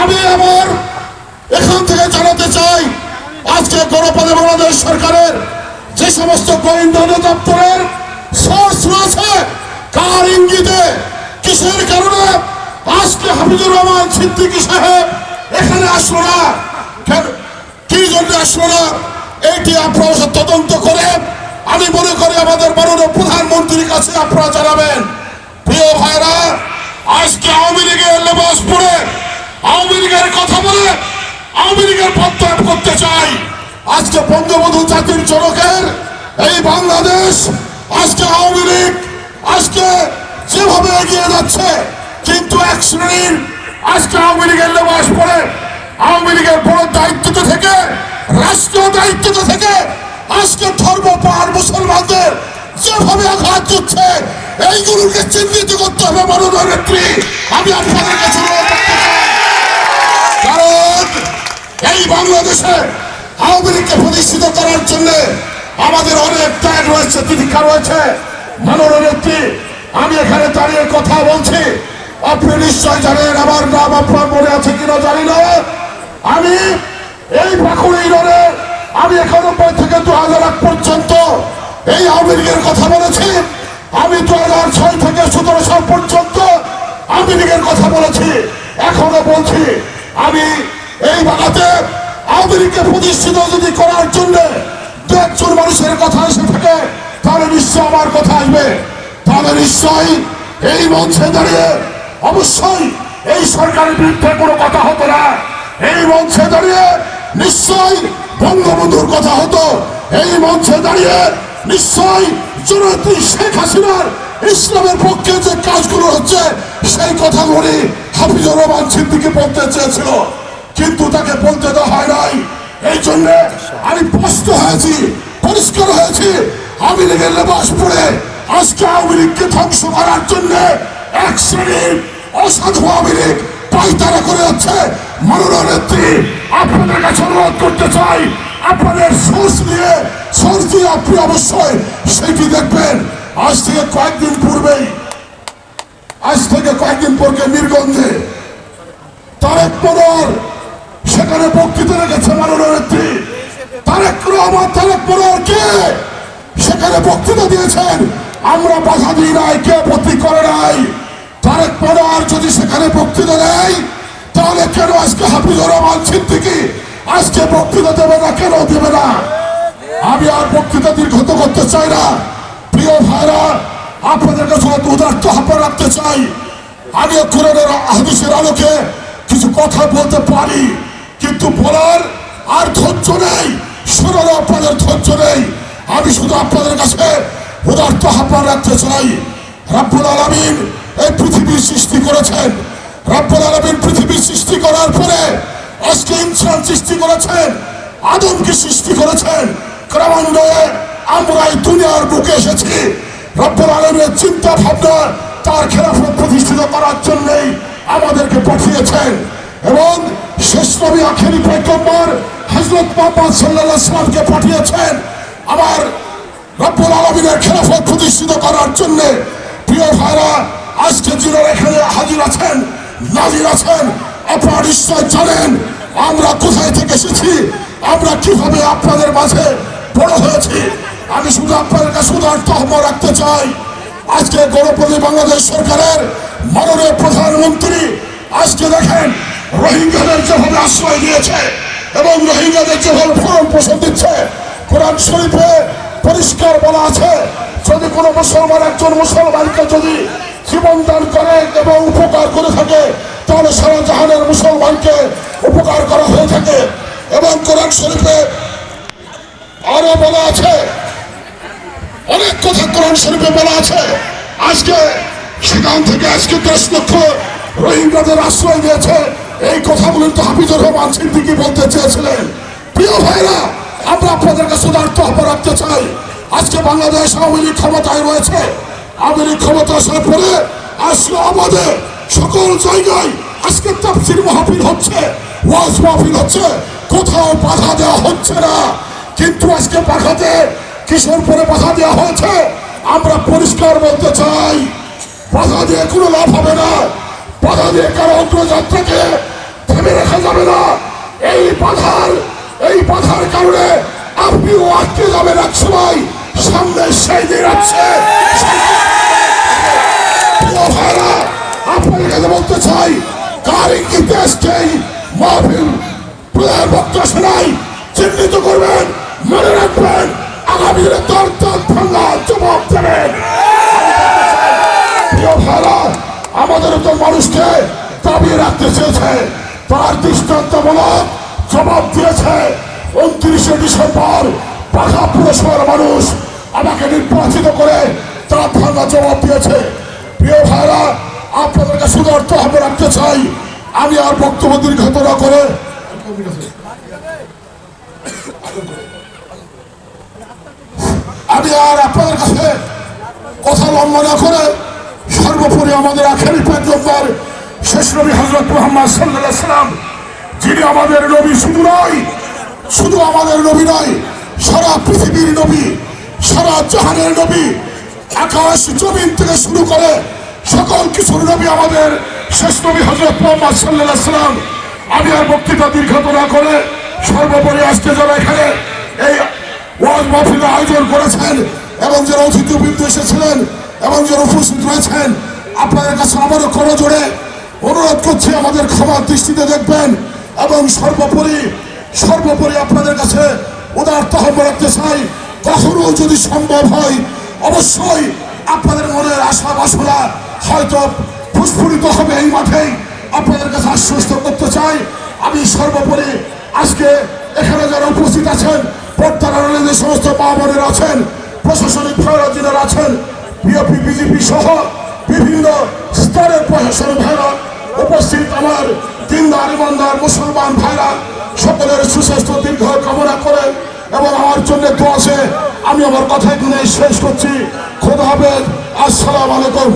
আমি আমার এখান থেকে জানাতে চাই, আজকে গণপদে বাংলাদেশ সরকারের যে সমস্ত গোয়েন্দা দপ্তরের সোর্স রয়েছে কার ইঙ্গিতে কিসের কারণে আজকে হাফিজুর রহমান সিদ্দিকী সাহেব এখানে আসলো না? কি জন্য আসলো না? এইটি আপনারা তদন্ত করে, আমি মনে করি আমাদের মাননীয় প্রধানমন্ত্রীর কাছে আপনারা জানাবেন প্রিয় ভাইরা আজকে আওয়ামী লীগের লেবাস পরে আওয়ামী লীগের কথা বলে আওয়ামী লীগের প্রত্যাহার করতে চাই। আজকে বঙ্গবন্ধু জাতির জনকের এই বাংলাদেশ, আজকে আওয়ামী লীগ, আজকে যেভাবে এগিয়ে যাচ্ছে, কিন্তু এক শ্রেণির আজকে আওয়ামী লীগের লেবাস পরে, আওয়ামী লীগের বড় দায়িত্বতে থেকে, রাষ্ট্রীয় দায়িত্বতে থেকে, আজকে ধর্ম পাহাড় মুসলমানদের যেভাবে আঘাত করছে, এইগুলোকে চিহ্নিত করতে হবে মাননীয় নেত্রী। আমি আপনাদের কাছে অনুরোধ করতে চাই। কারণ এই বাংলাদেশে আওয়ামী লীগকে প্রতিষ্ঠিত করার জন্য আমাদের অনেক ত্যাগ রয়েছে তিরিক্ষা রয়েছে। মাননীয় আমি এখানে দাঁড়িয়ে কথা বলছি। আপনি নিশ্চয় জানেন আমার নাম আপনার মনে আছে কিনা জানি না। আমি এই পাকুড়ি রোডে আমি একানব্বই থেকে দু হাজার এক পর্যন্ত এই আওয়ামী লীগের কথা বলেছি। আমি দু হাজার ছয় থেকে সতেরো সাল পর্যন্ত আওয়ামী লীগের কথা বলেছি। এখনও বলছি, আমি এই বাগাতে আওয়ামী লীগকে প্রতিষ্ঠিত যদি করার জন্য দু একজন মানুষের কথা এসে থাকে, তাহলে নিশ্চয় আমার কথা আসবে। তাহলে নিশ্চয়ই এই মঞ্চে দাঁড়িয়ে অবশ্যই এই সরকারের বিরুদ্ধে কোনো কথা হতো না। এই মঞ্চে দাঁড়িয়ে নিশ্চয় বঙ্গবন্ধুর কথা হতো। এই মঞ্চে দাঁড়িয়ে নিশ্চয় জননেত্রী শেখ হাসিনার ইসলামের পক্ষে যে কাজগুলো হচ্ছে, সেই কথাগুলি হাফিজুর রহমান সিদ্দিকি বলতে চেয়েছিল। কিন্তু তাকে বলতে দেওয়া হয় নাই। এই জন্য আমি স্পষ্ট হয়েছি, পরিষ্কার হয়েছি। আওয়ামী লীগের লেবাস পড়ে আজকে আওয়ামী লীগকে ধ্বংস করার জন্য এক শ্রেণির অসাধু আওয়ামী লীগ পাইতারা করে যাচ্ছে। মাননীয় নেত্রী, আপনাদের কাছে অনুরোধ করতে চাই, আপনাদের সোর্স নিয়ে, সোর্স দিয়ে আপনি অবশ্যই সেটি দেখবেন। আজ থেকে কয়েকদিন পূর্বেই, আজ থেকে কয়েকদিন পূর্বে মিরগঞ্জে তারেক মনোয়ার সেখানে বক্তৃতা রেখেছে মাননীয় নেত্রী। তারেক রহমান, তারেক কে? সেখানে বক্তৃতা দিয়েছেন। আমরা বাধা দিই নাই, কে আপত্তি করে নাই? তারেক মনোয়ার যদি সেখানে বক্তৃতা দেয়, তাহলে কেন আজকে হাফিজুর রহমান সিদ্দিকি আজকে বক্তৃতা দেবে না, কেন দেবে না? আমি আর বক্তৃতা দীর্ঘত করতে চাই না। প্রিয় ভাইরা, আপনাদের কাছে উদার্ত আহ্বান রাখতে চাই। আমি কোরআনের হাদিসের আলোকে কিছু কথা বলতে পারি। কিন্তু বলার আর ধৈর্য নেই। শোনারও আপনাদের ধৈর্য নেই। আমি শুধু আপনাদের কাছে উদার্ত আহ্বান রাখতে চাই। রাব্বুল আলামিন এই পৃথিবীর সৃষ্টি করেছেন। রাব্বুল আলামিন পৃথিবীর সৃষ্টি করার পরে আজকে ইনসান সৃষ্টি করেছেন, আদমকে সৃষ্টি করেছেন। ক্রমান্বয়ে আমরা এই দুনিয়ার বুকে এসেছি। রব্বুল আলমের চিন্তা ভাবনা তার খেলাফত প্রতিষ্ঠিত করার জন্যই আমাদেরকে পাঠিয়েছেন। এবং শেষ নবী আখেরি পৈগম্বর হজরত মোহাম্মদ সাল্লাল্লাহু সাল্লামকে পাঠিয়েছেন আমার রব্বুল আলমিনের খেলাফত প্রতিষ্ঠিত করার জন্য। প্রিয় ভাইরা, আজকে যিনি এখানে হাজির আছেন, নাজির আছেন, আপনারা নিশ্চয় জানেন আমরা কোথায় থেকে এসেছি, আমরা কীভাবে আপনাদের মাঝে বড় হয়েছি। আমি শুধু আপনাদের কাছে উদার্ত আহ্বান রাখতে চাই। আজকে গণপতি বাংলাদেশ সরকারের মাননীয় প্রধানমন্ত্রী, আজকে দেখেন রোহিঙ্গাদের যেভাবে আশ্রয় দিয়েছে এবং রোহিঙ্গাদের যেভাবে ফরম পোষণ দিচ্ছে, কোরআন শরীফে পরিষ্কার বলা আছে, যদি কোনো মুসলমান একজন মুসলমানকে যদি জীবন দান করে এবং উপকার করে থাকে, তাহলে সারা জাহানের মুসলমানকে উপকার করা হয়ে থাকে। এবং কোরআন শরীফে আরও বলা আছে, অনেক কথা কোরআন শরীফে বলা আছে। আজকে সেখান থেকে আজকে দশ লক্ষ রোহিঙ্গাদের আশ্রয় দিয়েছে এই কথাগুলো তো হাফিজুর রহমান সিদ্দিকি বলতে চেয়েছিলেন। প্রিয় ভাইরা, আমরা আপনাদের কাছে আহ্বান রাখতে চাই। আজকে বাংলাদেশ আওয়ামী লীগ ক্ষমতায় রয়েছে। আওয়ামী লীগ ক্ষমতা আসার পরে আজকে আমাদের সকল জায়গায়। আজকে তাফসির মাহফিল হচ্ছে, ওয়াজ মাহফিল হচ্ছে। কোথাও বাধা দেওয়া হচ্ছে না। কিন্তু আজকে বাধাতে কিশোর পরে বাধা দেওয়া হয়েছে। আমরা পরিষ্কার বলতে চাই, বাধা দিয়ে কোনো লাভ হবে না। বাধা দিয়ে কারও অগ্রযাত্রাকে থেমে রাখা যাবে না। এই বাধার এই বাধার কারণে আপনিও আটকে যাবেন এক সময় সামনে সেই দিন আছে কাছে বলতে চাই, কার ইঙ্গিতে আজকে মাহফিল প্রধান বক্তা শোনাই চিহ্নিত করবেন, মনে রাখবেন, আগামী দিনে তার তার ভাঙ্গা জবাব দেবেন। রাখতে চেয়েছে। তার দৃষ্টান্তমূলক জবাব দিয়েছে উনত্রিশে ডিসেম্বর পাখা পুরসভার মানুষ। আমাকে নির্বাচিত করে তার ভাঙা জবাব দিয়েছে। প্রিয় ভাইরা, আপনাদেরকে সুদর্থ হবে রাখতে চাই। আমি আর বক্তব্য দীর্ঘত না করে আমি আর আপনাদের কাছে কথা লম্বা না করে সর্বোপরি আমাদের আখেরি পেগম্বর শেষ নবী হজরত মোহাম্মদ সাল্লাম, যিনি আমাদের নবী শুধু নয়, শুধু আমাদের নবী নয়, সারা পৃথিবীর নবী, সারা জাহানের নবী, আকাশ জমিন থেকে শুরু করে সকল কিছুর নবী আমাদের শেষ নবী হজরত মোহাম্মদ সাল্লাম। আমি আর বক্তৃতা দীর্ঘত না করে সর্বোপরি আসতে যারা এখানে এই ওয়াজ মাহফিল আয়োজন করেছেন এবং যারা অতিথিবৃন্দ এসেছিলেন এবং যারা উপস্থিত রয়েছেন, আপনাদের কাছে আমারও কোনো জোরে অনুরোধ করছি আমাদের ক্ষমার দৃষ্টিতে দেখবেন এবং সর্বোপরি সর্বোপরি আপনাদের কাছে উদার তহব রাখতে চাই। কখনো যদি সম্ভব হয়, অবশ্যই আপনাদের মনের আশা বাসনা হয়তো ফুসফুরিত হবে এই মাঠেই। আপনাদের কাছে আশ্বস্ত করতে চাই। আমি সর্বোপরি আজকে এখানে যারা উপস্থিত আছেন, পর্দার যে সমস্ত মা বোনেরা আছেন, প্রশাসনিক ভাইরা আছেন, বিএপি, বিজেপি সহ বিভিন্ন স্তরের প্রশাসনিক ভাইরা উপস্থিত আমার দিনদার, ইমানদার, মুসলমান ভাইরা, সকলের সুস্বাস্থ্য দীর্ঘ কামনা করে এবং আমার জন্য তো আছে আমি আমার কথা এখানে শেষ করছি। খোদা হবে আসসালামু আলাইকুম।